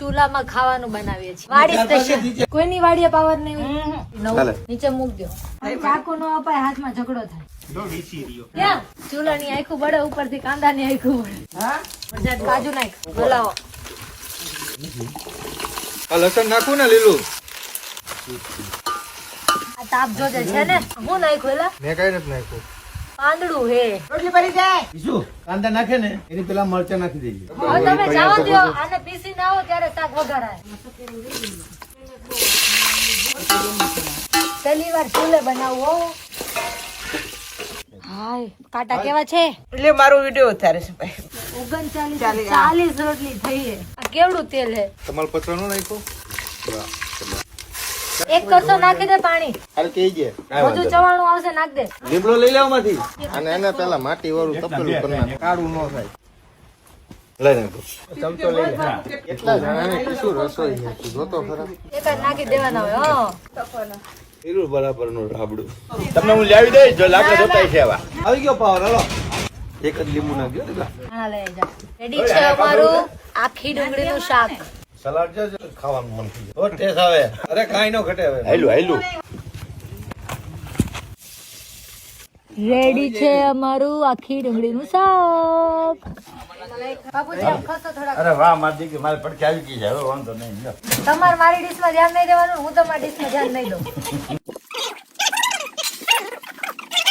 ચૂલામાં ખાવાનું બનાવીએ છીએ. વાડી સ્પેશિયલ કોઈની વાડીએ પાવર નહીં નવું. નીચે મૂક દો. ચાકુ નો અપાય હાથમાં ઝઘડો થાય. ક્યાં? ચૂલાની આખું બળે ઉપરથી કાંદાની આખું બળે. કાજુ નાખ. બોલાવો. લસણ નાખું ને લીલું. તાપ જોજે છે ને. હું નાખ્યું એલા? મેં કઈ નથી નાખ્યું. પાંદડું હે. રોટલી ભરી જાય? શું કાંદા નાખે ને એની પેલા મરચા નાખી દેજે. તમે જાઓ દો આને ના ત્યારે શાક વઘારાય પહેલી વાર ચૂલે બનાવો હાય કાંટા કેવા છે એટલે મારો વીડિયો ઉતારે છે ભાઈ ઓગણચાલીસ ચાલીસ રોટલી થઈ છે કેવડું તેલ છે તમારે પતરા નો નાખ્યો એક કરસો નાખી દે પાણી હાલ કહી દે બધું ચવાણું આવશે નાખ દે લીમડો લઈ લેવા માંથી અને એને પેલા માટી વાળું તપેલું કરી નાખ કાળું ન થાય લઈ નાખો ચમચો લઈ લે. કેટલા જણાને કીશું રસોઈ છે જોતો ખરા. એક જ નાખી દેવાના હોય હો. હીરું બરાબરનું રાબડું. તમને હું લાવી દઈશ જો લાકડા જોતા છે એવા આવી ગયો પાવર હાલો. એક જ લીંબુ નાખ્યો ને હા લઈ જા. રેડી છે અમારું આખી ડુંગળીનું શાક. સલાડ જો જો ખાવાનું મન થઈ ગયું ટેસ્ટ આવે. અરે કાઈ નો ઘટે હવે. હેલું હેલું રેડી છે અમારું આખી ડુંગળીનું શાક. અરે વાહ મારી દીકરી મારે પડખે આવી ગઈ છે. હવે વાંધો નહીં તમારે મારી ડીશમાં ધ્યાન નહીં દેવાનું હું તમારી ડીશમાં ધ્યાન નહીં દઉં.